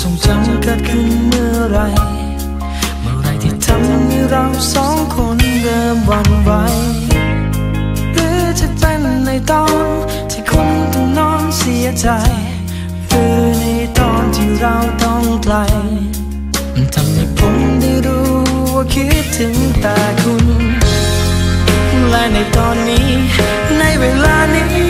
ทรงจำเกิดขึ้นเมื่อไร เมื่อไรที่ทำให้เราสองคนเริ่มวั่นไหวหรือจะเป็นในตอนที่คุณต้องนอนเสียใจ หรือในตอนที่เราต้องไกลทำให้ผมได้รู้ว่าคิดถึงแต่คุณ และในตอนนี้ในเวลานี้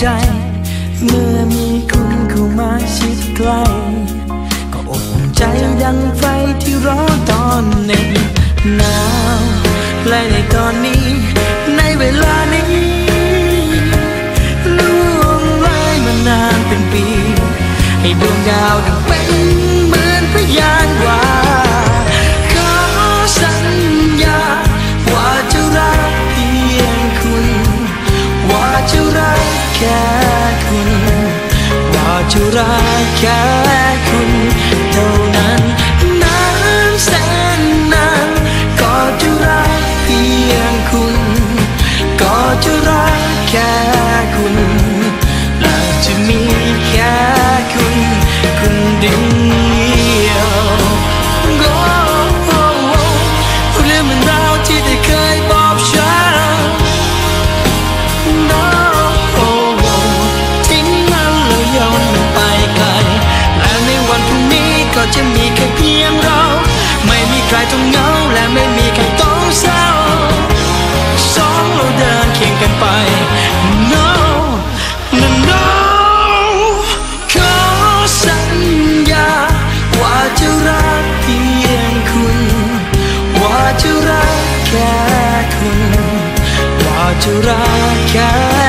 ใจ เมื่อมีคุณเข้ามาชิดใกล้ก็อบอุ่นใจดังไฟที่ร้อนตอนหน็บหนาวและในตอนนี้ ในเวลานี้ล่วงเลยมานานเป็นปี ให้ดวงดาวดังเป็นเหมือนพยานว่า ว่า แค่คุณว่าจะรักแค่